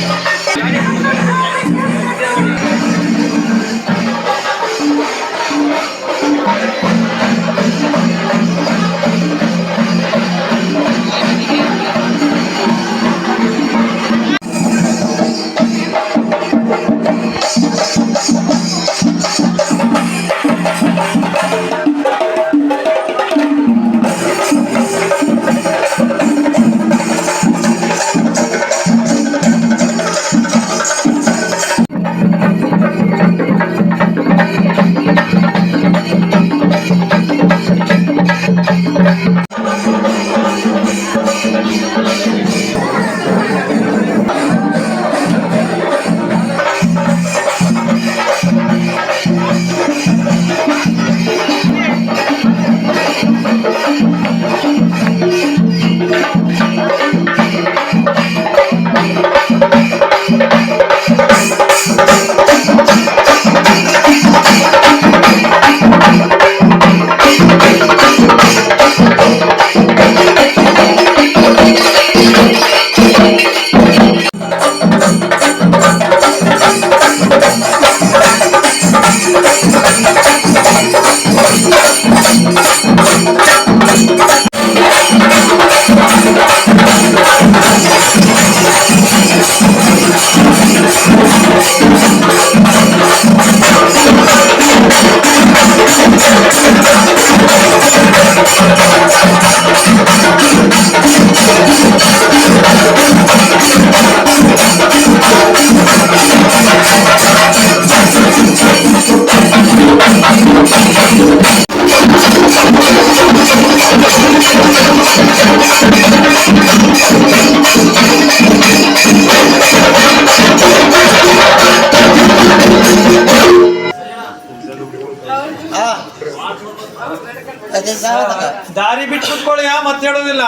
Yeah. ದಾರಿ ಬಿಟ್ಟು ಕುತ್ಕೊಳ್ಳಿ ಮತ್ತೆ ಹೇಳೋದಿಲ್ಲ.